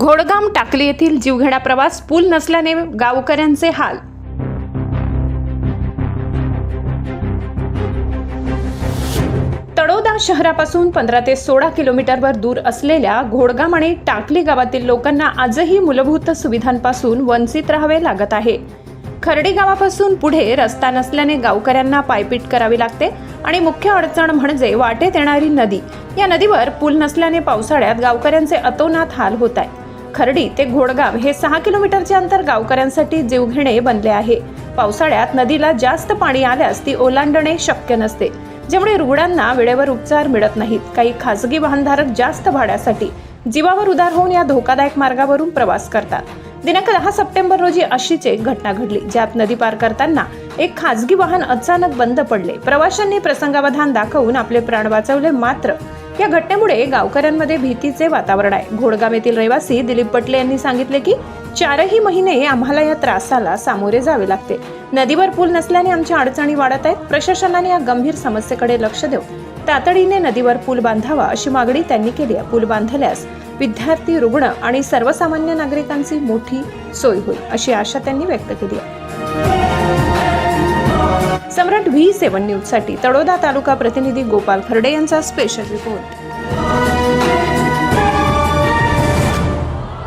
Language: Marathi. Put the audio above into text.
घोडगाम टाकली येथील जीवघेणा प्रवास पूल नसल्याने गावकऱ्यांचे हाल. तळोदा शहरापासून पंधरा ते सोळा किलोमीटरवर दूर असलेल्या घोडगाम आणि टाकली गावातील लोकांना आजही मूलभूत सुविधांपासून वंचित राहावे लागत आहे. खर्डी गावापासून पुढे रस्ता नसल्याने गावकऱ्यांना पायपीट करावी लागते आणि मुख्य अडचण म्हणजे वाटेत येणारी नदी. या नदीवर पूल नसल्याने पावसाळ्यात गावकऱ्यांचे अतोनात हाल होत आहे खर्डी ते घोडगाव हे सहा किलोमीटरचे अंतर गावकऱ्यांसाठी जीवघेणे बनले आहे. पावसाळ्यात नदीला जास्त पाणी आल्यास ती ओलांडणे शक्य नसते ज्यामुळे रुग्णांना वेळेवर उपचार मिळत नाहीत. काही खासगी वाहनधारक जास्त भाड्यासाठी जीवावर उदार होऊन या धोकादायक मार्गावरून प्रवास करतात. दिनांक दहा सप्टेंबर रोजी अशीच एक घटना घडली ज्यात नदी पार करताना एक खासगी वाहन अचानक बंद पडले. प्रवाशांनी प्रसंगावधान दाखवून आपले प्राण वाचवले मात्र या घटनेमुळे गावकऱ्यांमध्ये भीतीचे वातावरण आहे. घोडगाव येथील रहिवासी दिलीप पटले यांनी सांगितले की चारही महिने आम्हाला या त्रासाला सामोरे जावे लागते. नदीवर पूल नसल्याने आमच्या अडचणी वाढत आहेत. प्रशासनाने या गंभीर समस्येकडे लक्ष देऊन तातडीने नदीवर पूल बांधावा अशी मागणी त्यांनी केली आहे. पूल बांधल्यास विद्यार्थी रुग्ण आणि सर्वसामान्य नागरिकांची मोठी सोय होईल अशी आशा त्यांनी व्यक्त केली आहे. सम्राट व्ही सेवन न्यूजसाठी तळोदा तालुका प्रतिनिधी गोपाल खर्डे यांचा स्पेशल रिपोर्ट